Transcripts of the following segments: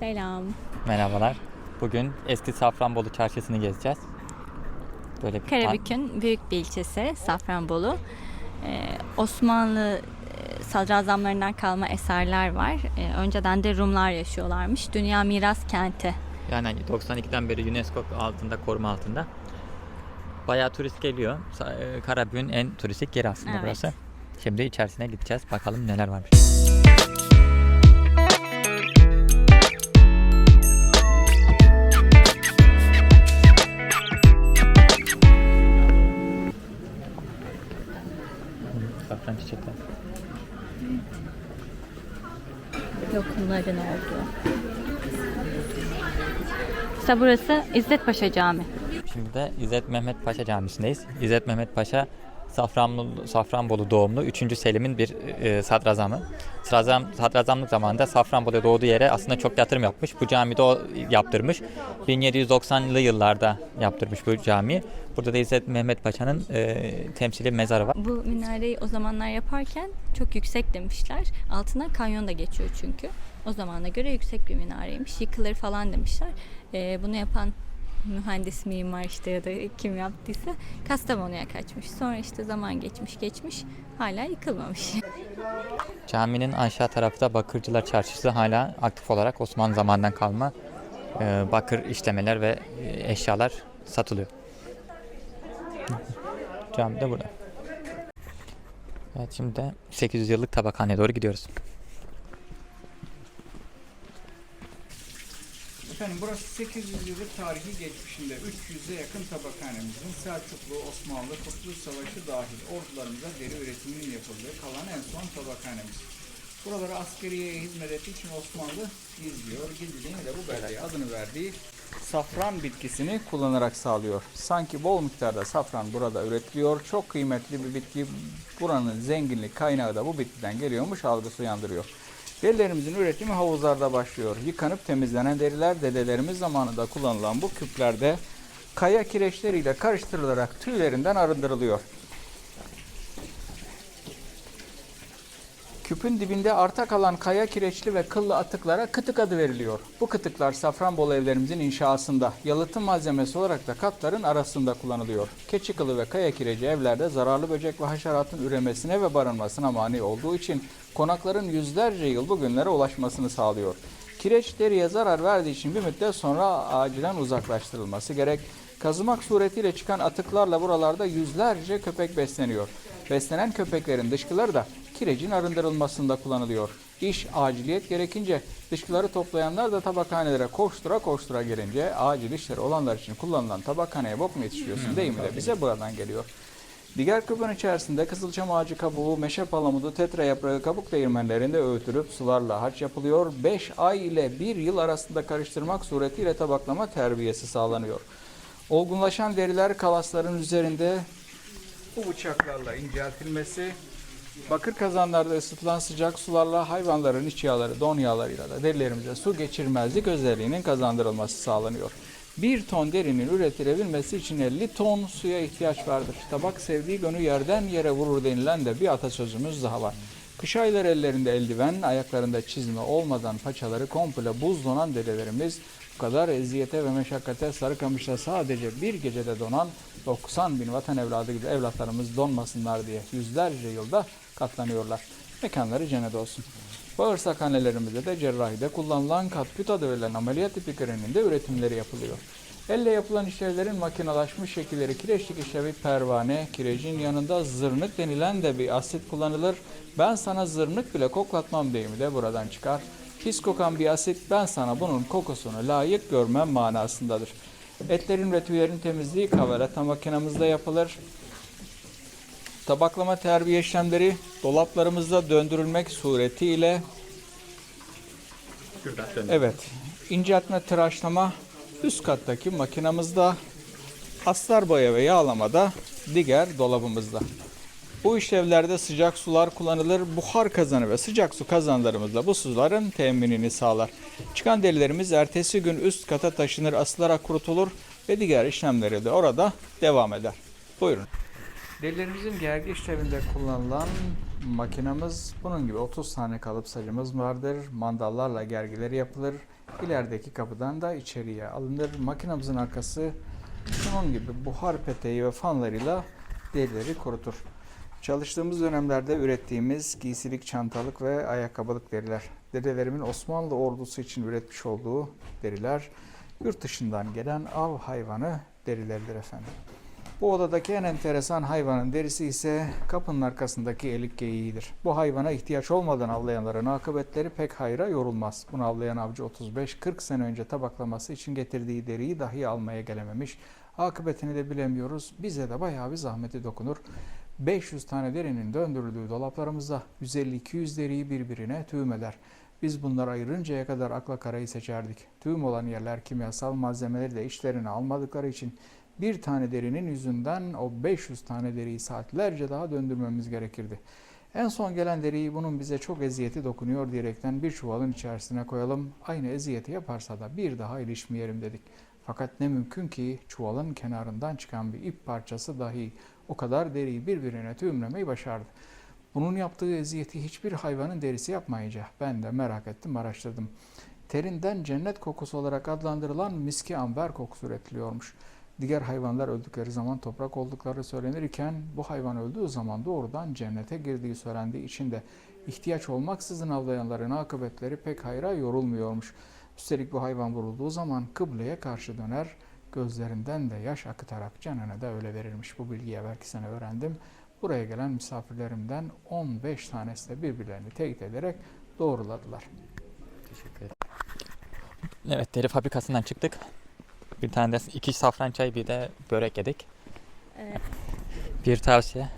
Selam. Merhabalar. Bugün eski Safranbolu çarşısını gezeceğiz. Böyle bir Karabük'ün büyük bir ilçesi Safranbolu. Ee, Osmanlı e, sadrazamlarından kalma eserler var. Ee, önceden de Rumlar yaşıyorlarmış. Dünya Miras Kenti. Yani 92'den beri UNESCO altında, koruma altında. Bayağı turist geliyor. E, Karabük'ün en turistik yeri aslında Evet. burası. Şimdi içerisine gideceğiz. Bakalım neler varmış. Lokumların olduğu. İşte burası İzzet Paşa Camii. Şimdi de İzzet Mehmet Paşa Camisi'ndeyiz. İzzet Mehmet Paşa Safranbolu, Safranbolu doğumlu 3. Selim'in bir e, sadrazamı. Sadrazam, sadrazamlık zamanında Safranbolu'ya doğduğu yere aslında çok yatırım yapmış. Bu camiyi de o yaptırmış. 1790'lı yıllarda yaptırmış bu camiyi. Burada da İzzet Mehmet Paşa'nın e, temsili mezarı var. Bu minareyi o zamanlar yaparken çok yüksek demişler. Altına kanyon da geçiyor çünkü. O zamana göre yüksek bir minareymiş. Yıkılır falan demişler. Ee, bunu yapan mühendis, mimar işte ya da kim yaptıysa Kastamonu'ya kaçmış. Sonra işte zaman geçmiş geçmiş hala yıkılmamış. Caminin aşağı tarafı da Bakırcılar Çarşısı hala aktif olarak Osmanlı zamanından kalma e, bakır işlemeler ve e, eşyalar satılıyor. Cami de burada. Evet şimdi de 800 yıllık tabakhaneye doğru gidiyoruz. Efendim burası 800 yıllık tarihi geçmişinde 300'e yakın tabakhanemizin Selçuklu, Osmanlı, Kurtuluş Savaşı dahil ordularımıza deri üretiminin yapıldığı kalan en son tabakhanemiz. Buralara askeriyeye hizmet ettiği için Osmanlı gizliyor. Gizliliğini de bu belaya adını verdiği safran bitkisini kullanarak sağlıyor. Sanki bol miktarda safran burada üretiliyor. Çok kıymetli bir bitki. Buranın zenginlik kaynağı da bu bitkiden geliyormuş algısı uyandırıyor. Derilerimizin üretimi havuzlarda başlıyor. Yıkanıp temizlenen deriler dedelerimiz zamanında kullanılan bu küplerde kaya kireçleriyle karıştırılarak tüylerinden arındırılıyor. Küpün dibinde arta kalan kaya kireçli ve kıllı atıklara kıtık adı veriliyor. Bu kıtıklar Safranbolu evlerimizin inşasında, yalıtım malzemesi olarak da katların arasında kullanılıyor. Keçi kılı ve kaya kireci evlerde zararlı böcek ve haşeratın üremesine ve barınmasına mani olduğu için konakların yüzlerce yıl bugünlere ulaşmasını sağlıyor. Kireç deriye zarar verdiği için bir müddet sonra acilen uzaklaştırılması gerek. Kazımak suretiyle çıkan atıklarla buralarda yüzlerce köpek besleniyor. Beslenen köpeklerin dışkıları da kirecin arındırılmasında kullanılıyor. İş aciliyet gerekince dışkıları toplayanlar da tabakhanelere koştura koştura gelince acil işleri olanlar için kullanılan tabakhaneye bok mu yetiştiriyorsun deyimi de bize buradan geliyor. Diğer küpün içerisinde kızılçam ağacı kabuğu, meşe palamudu, tetra yaprağı kabuk değirmenlerinde öğütülüp sularla harç yapılıyor. 5 ay ile 1 yıl arasında karıştırmak suretiyle tabaklama terbiyesi sağlanıyor. Olgunlaşan deriler kalasların üzerinde bu bıçaklarla inceltilmesi, bakır kazanlarda ısıtılan sıcak sularla hayvanların iç yağları, don yağlarıyla da derilerimize su geçirmezlik özelliğinin kazandırılması sağlanıyor. Bir ton derinin üretilebilmesi için 50 ton suya ihtiyaç vardır. Tabak sevdiği gönü yerden yere vurur denilen de bir atasözümüz daha var. Kış ayları ellerinde eldiven, ayaklarında çizme olmadan paçaları komple buz donan dedelerimiz kadar eziyete ve meşakkate Sarıkamış'ta sadece bir gecede donan 90 bin vatan evladı gibi evlatlarımız donmasınlar diye yüzlerce yılda katlanıyorlar. Mekanları cennet olsun. Bağırsakhanelerimizde de cerrahide kullanılan katküt adı verilen ameliyat ipiklerinin de üretimleri yapılıyor. Elle yapılan işlevlerin makinalaşmış şekilleri kireçlik işlevi pervane, kirecin yanında zırnık denilen de bir asit kullanılır. Ben sana zırnık bile koklatmam deyimi de buradan çıkar. Pis kokan bir asit ben sana bunun kokusunu layık görmem manasındadır. Etlerin ve tüylerin temizliği kavalata makinamızda yapılır. Tabaklama terbiye işlemleri dolaplarımızda döndürülmek suretiyle Evet. inceltme tıraşlama üst kattaki makinamızda astar boya ve yağlamada diğer dolabımızda. Bu işlevlerde sıcak sular kullanılır. Buhar kazanı ve sıcak su kazanlarımızla bu suların teminini sağlar. Çıkan derilerimiz ertesi gün üst kata taşınır, asılarak kurutulur ve diğer işlemleri de orada devam eder. Buyurun. Derilerimizin gergi işleminde kullanılan makinamız. Bunun gibi 30 tane kalıp sacımız vardır. Mandallarla gergileri yapılır. İlerideki kapıdan da içeriye alınır. Makinamızın arkası bunun gibi buhar peteği ve fanlarıyla derileri kurutur. Çalıştığımız dönemlerde ürettiğimiz giysilik, çantalık ve ayakkabılık deriler. Dedelerimin Osmanlı ordusu için üretmiş olduğu deriler yurt dışından gelen av hayvanı derileridir efendim. Bu odadaki en enteresan hayvanın derisi ise kapının arkasındaki elik geyiğidir. Bu hayvana ihtiyaç olmadan avlayanların akıbetleri pek hayra yorulmaz. Bunu avlayan avcı 35-40 sene önce tabaklaması için getirdiği deriyi dahi almaya gelememiş. Akıbetini de bilemiyoruz. Bize de bayağı bir zahmeti dokunur. 500 tane derinin döndürüldüğü dolaplarımızda 150-200 deriyi birbirine tüğüm eder. Biz bunları ayırıncaya kadar akla karayı seçerdik. Tüğüm olan yerler kimyasal malzemeleri de işlerine almadıkları için bir tane derinin yüzünden o 500 tane deriyi saatlerce daha döndürmemiz gerekirdi. En son gelen deriyi bunun bize çok eziyeti dokunuyor diyerekten bir çuvalın içerisine koyalım. Aynı eziyeti yaparsa da bir daha ilişmeyelim dedik. Fakat ne mümkün ki çuvalın kenarından çıkan bir ip parçası dahi o kadar deriyi birbirine tüyümlemeyi başardı. Bunun yaptığı eziyeti hiçbir hayvanın derisi yapmayınca ben de merak ettim, araştırdım. Terinden cennet kokusu olarak adlandırılan miski amber kokusu üretiliyormuş. Diğer hayvanlar öldükleri zaman toprak oldukları söylenirken bu hayvan öldüğü zaman doğrudan cennete girdiği söylendiği için de ihtiyaç olmaksızın avlayanların akıbetleri pek hayra yorulmuyormuş. Üstelik bu hayvan vurulduğu zaman kıbleye karşı döner, gözlerinden de yaş akıtarak canını da öyle verirmiş. Bu bilgiyi belki sene öğrendim. Buraya gelen misafirlerimden 15 tanesi de birbirlerini teyit ederek doğruladılar. Teşekkür ederim. Evet deri fabrikasından çıktık. Bir tane de iki safran çay bir de börek yedik. Evet. Bir tavsiye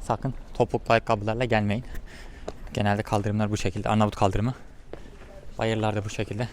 sakın topuklu ayakkabılarla gelmeyin. Genelde kaldırımlar bu şekilde. Arnavut kaldırımı. Bayırlar da bu şekilde.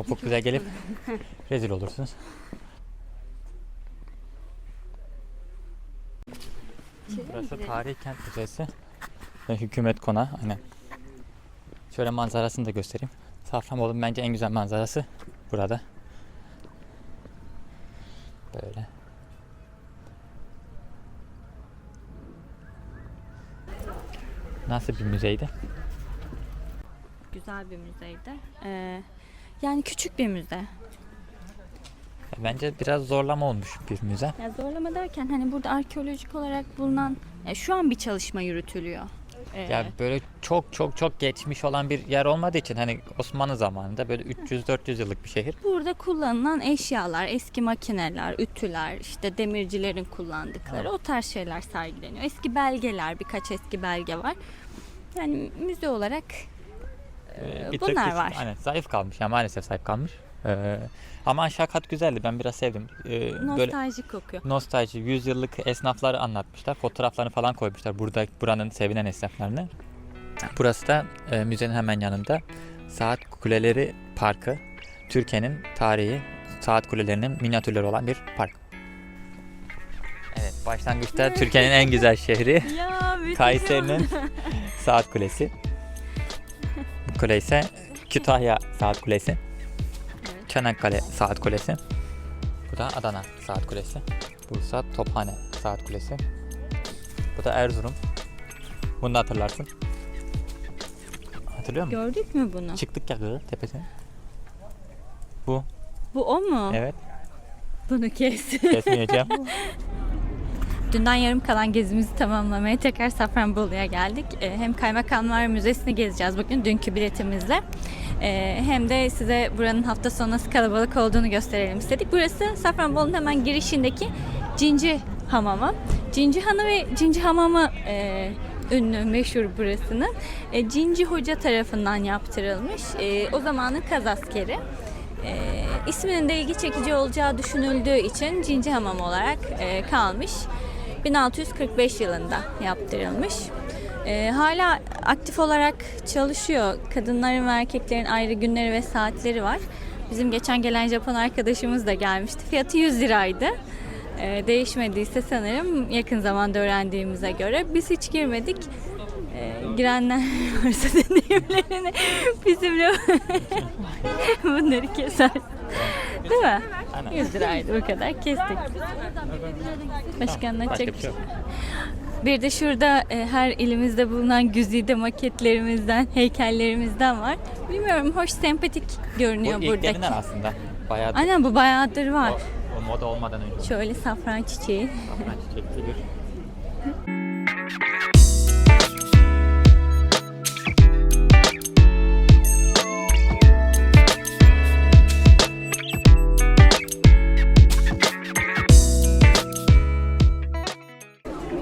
Topukluya gelip rezil olursunuz. Burası Tarihi Kent Müzesi ve Hükümet Konağı. Aynen. Şöyle manzarasını da göstereyim. Safranbolu'nun bence en güzel manzarası burada. Böyle. Nasıl bir müzeydi? Güzel bir müzeydi. Ee, yani küçük bir müze. Bence biraz zorlama olmuş bir müze. Ya zorlama derken hani burada arkeolojik olarak bulunan e, şu an bir çalışma yürütülüyor. Ee, Ya böyle çok çok çok geçmiş olan bir yer olmadığı için hani Osmanlı zamanında böyle 300-400 yıllık bir şehir. Burada kullanılan eşyalar, eski makineler, ütüler, işte demircilerin kullandıkları o tarz şeyler sergileniyor. Eski belgeler, birkaç eski belge var. Yani müze olarak Ee, bunlar tık- var. Aynen zayıf kalmış yani maalesef zayıf kalmış. Ee, ama aşağı kat güzeldi ben biraz sevdim. Ee, böyle nostaljik kokuyor. nostalji, 100 yıllık esnafları anlatmışlar. Fotoğraflarını falan koymuşlar burada buranın sevinen esnaflarını. Burası da e, müzenin hemen yanında Saat Kuleleri Parkı. Türkiye'nin tarihi saat kulelerinin minyatürleri olan bir park. Evet, başlangıçta Türkiye'nin en güzel şehri Kayseri'nin Saat Kulesi. Kule ise Kütahya Saat Kulesi. Çanakkale Saat Kulesi. Bu da Adana Saat Kulesi. Bursa Tophane Saat Kulesi. Bu da Erzurum. Bunu da hatırlarsın. Hatırlıyor musun? Gördük mü bunu? Çıktık ya Gığı tepesine. Bu. Bu o mu? Evet. Bunu kes. Kesmeyeceğim. Dünden yarım kalan gezimizi tamamlamaya tekrar Safranbolu'ya geldik. Ee, Hem Kaymakamlar Müzesi'ni gezeceğiz bugün dünkü biletimizle. Ee, Hem de size buranın hafta sonu nasıl kalabalık olduğunu gösterelim istedik. Burası Safranbolu'nun hemen girişindeki Cinci Hamamı. Cinci Hanı ve Cinci Hamamı e, ünlü, meşhur burasının. E, Cinci Hoca tarafından yaptırılmış. E, o zamanın kaz askeri. E, isminin de ilgi çekici olacağı düşünüldüğü için Cinci Hamam olarak e, kalmış. 1645 yılında yaptırılmış. E, hala aktif olarak çalışıyor. Kadınların ve erkeklerin ayrı günleri ve saatleri var. Bizim geçen gelen Japon arkadaşımız da gelmişti. Fiyatı 100 liraydı. E, değişmediyse sanırım yakın zamanda öğrendiğimize göre. Biz hiç girmedik. E, girenler varsa deneyimlerini bizimle bunları keser. Değil mi? Aynen. 100 liraydı bu kadar kestik. Başka anlatacak bir şey yok. Bir de şurada e, her ilimizde bulunan güzide maketlerimizden, heykellerimizden var. Bilmiyorum hoş, sempatik görünüyor Bu buradaki. ilklerinden aslında. Bayağı Aynen bu bayağıdır var. o, o moda olmadan önce. Şöyle safran çiçeği. Safran çiçekli bir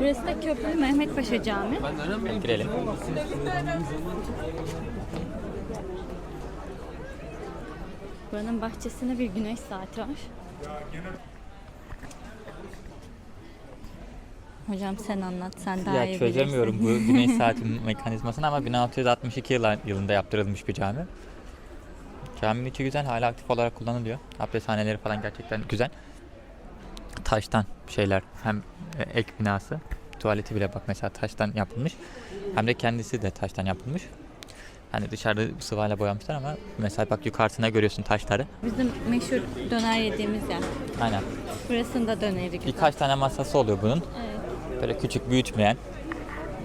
Burası da Köprülü Mehmet Paşa Camii. Girelim. Buranın bahçesinde bir güneş saati var. Hocam sen anlat, sen daha iyi Ya çözemiyorum bu güneş saati mekanizmasını ama 1662 yıla- yılında yaptırılmış bir cami. Caminin içi güzel, hala aktif olarak kullanılıyor. Abdesthaneleri falan gerçekten güzel. Taştan şeyler, hem e, ek binası, tuvaleti bile bak mesela taştan yapılmış. Hem de kendisi de taştan yapılmış. Hani dışarıda sıvayla boyamışlar ama mesela bak yukarısına görüyorsun taşları. Bizim meşhur döner yediğimiz yer. Aynen. Burasında döneri güzel. Birkaç tane masası oluyor bunun. Evet. Böyle küçük büyütmeyen,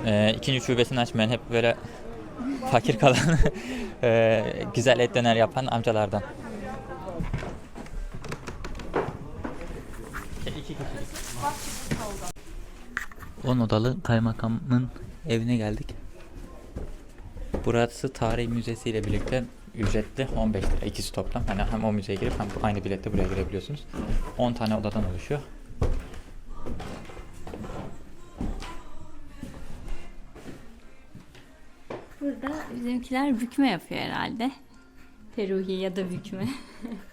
e, ikinci şubesini açmayan, hep böyle fakir kalan, e, güzel et döner yapan amcalardan. 10 odalı kaymakamın evine geldik. Burası tarih müzesi ile birlikte ücretli 15 lira ikisi toplam. Yani hem o müzeye girip hem aynı bilette buraya girebiliyorsunuz. 10 tane odadan oluşuyor. Burada bizimkiler bükme yapıyor herhalde. Peruhi ya da bükme.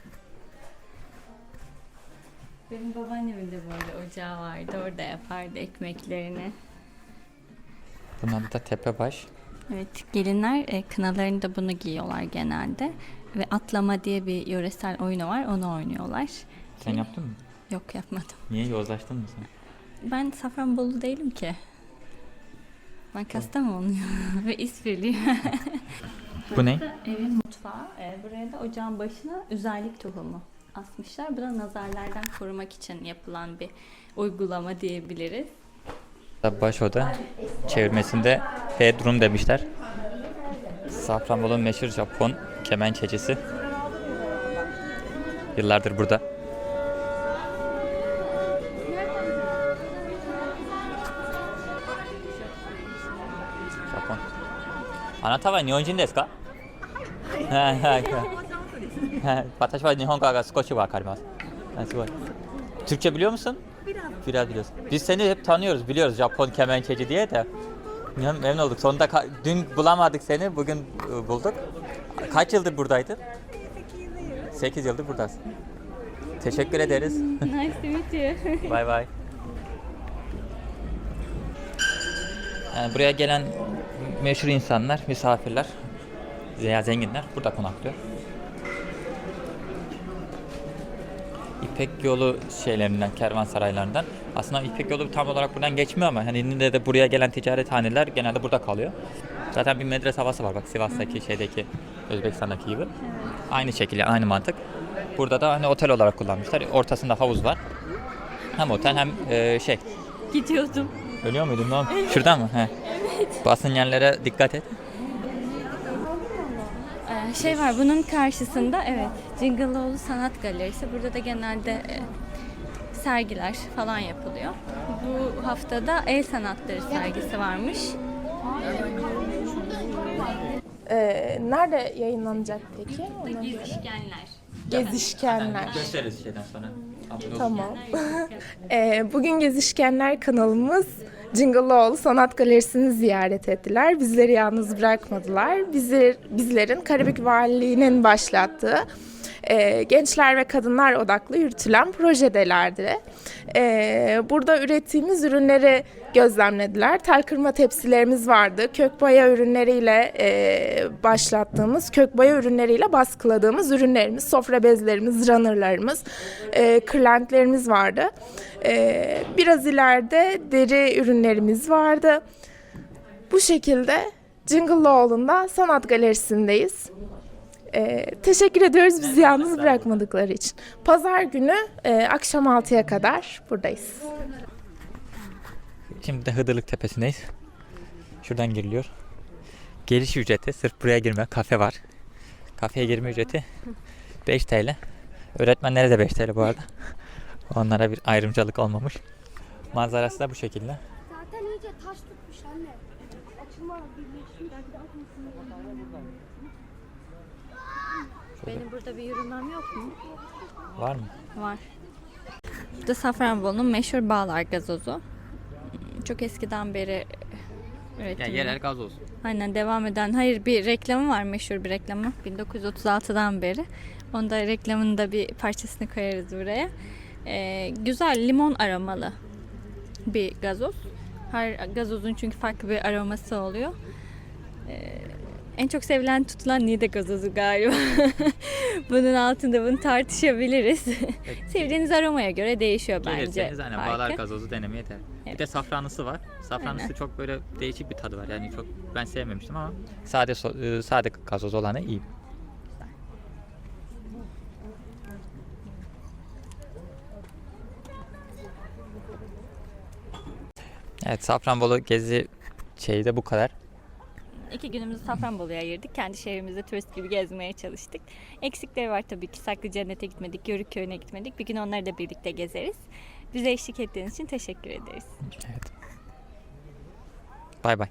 Benim babaannemin de böyle ocağı vardı. Orada yapardı ekmeklerini. Bunun adı da Tepebaş. Evet, gelinler e, kınalarında bunu giyiyorlar genelde. Ve atlama diye bir yöresel oyunu var, onu oynuyorlar. Sen yaptın mı? Yok yapmadım. Niye yozlaştın mı sen? Ben Safranbolu değilim ki. Ben Kastamonluyum ve İspirliyim. Bu ne? Evin mutfağı. E, buraya da ocağın başına üzerlik tohumu asmışlar. Bu da nazarlardan korumak için yapılan bir uygulama diyebiliriz. Başoda çevirmesinde Hedrum demişler. Safranbolu'nun meşhur Japon kemençecisi. Yıllardır burada. Japon. Anata wa nihonjin desu ka? はい。私は日本語が少しわかります。Ha,すごい。Türkçe biliyor musun? Biraz. Biraz biliyorsun. Biz seni hep tanıyoruz, biliyoruz Japon kemençeci diye de. Mem- Memnun olduk. Sonunda ka- dün bulamadık seni, bugün e, bulduk. Kaç yıldır buradaydın? 8 yıldır buradasın. Teşekkür ederiz. nice to meet you. Bay bay. Yani buraya gelen meşhur insanlar, misafirler veya zenginler burada konaklıyor. İpek yolu şeylerinden, kervansaraylarından. Aslında İpek yolu tam olarak buradan geçmiyor ama hani yine de buraya gelen ticarethaneler genelde burada kalıyor. Zaten bir medrese havası var bak Sivas'taki şeydeki Özbekistan'daki gibi. Aynı şekilde aynı mantık. Burada da hani otel olarak kullanmışlar. Ortasında havuz var. Hem otel hem e, şey. Gidiyordum. Ölüyor muydun lan? Şuradan mı? He. Basın yerlere dikkat et. Şey var bunun karşısında evet Cingaloğlu Sanat Galerisi. Burada da genelde e, sergiler falan yapılıyor. Bu haftada el sanatları sergisi varmış. Ee, nerede yayınlanacak peki? Ona göre. Gezişkenler. Gezişkenler. Gösteririz şeyden sonra. Tamam. Ee, bugün Gezişkenler kanalımız Cingaloğlu Sanat Galerisi'ni ziyaret ettiler. Bizleri yalnız bırakmadılar. Bizler, bizlerin Karabük Valiliği'nin başlattığı e, gençler ve kadınlar odaklı yürütülen projedelerdi. E, burada ürettiğimiz ürünleri gözlemlediler. Tel kırma tepsilerimiz vardı. Kök boya ürünleriyle e, başlattığımız, kök boya ürünleriyle baskıladığımız ürünlerimiz, sofra bezlerimiz, runnerlarımız, e, kırlentlerimiz vardı. E, biraz ileride deri ürünlerimiz vardı. Bu şekilde Cingaloğlu'nda sanat galerisindeyiz. Ee, teşekkür ediyoruz bizi yalnız bırakmadıkları için. Pazar günü e, akşam 6'ya kadar buradayız. Şimdi de Hıdırlık Tepesi'ndeyiz. Şuradan giriliyor. Giriş ücreti sırf buraya girme kafe var. Kafeye girme ücreti 5 TL. Öğretmenlere de 5 TL bu arada. Onlara bir ayrımcılık olmamış. Manzarası da bu şekilde. Benim burada bir yürümem yok mu? Var mı? Var. Burada Safranbolu'nun meşhur Bağlar gazozu. Çok eskiden beri üretimi. Yani yerel gazoz. Aynen devam eden. Hayır bir reklamı var meşhur bir reklamı. 1936'dan beri. Onda reklamın da bir parçasını koyarız buraya. Ee, güzel limon aromalı bir gazoz. Her gazozun çünkü farklı bir aroması oluyor. En çok sevilen tutulan Niğde gazozu galiba. Bunun altında bunu tartışabiliriz. Sevdiğiniz aromaya göre değişiyor bence. Gelirseniz hani farkı. bağlar gazozu denemeye değer. Bir Evet. de safranlısı var. Safranlısı Aynen. çok böyle değişik bir tadı var. Yani çok ben sevmemiştim ama sade e, sade gazoz olanı iyi. Evet Safranbolu gezi şeyi de bu kadar. İki günümüzü Safranbolu'ya ayırdık. Kendi şehrimizde turist gibi gezmeye çalıştık. Eksikleri var tabii ki. Saklı Cennet'e gitmedik, Yörük Köyü'ne gitmedik. Bir gün onları da birlikte gezeriz. Bize eşlik ettiğiniz için teşekkür ederiz. Evet. Bay bay.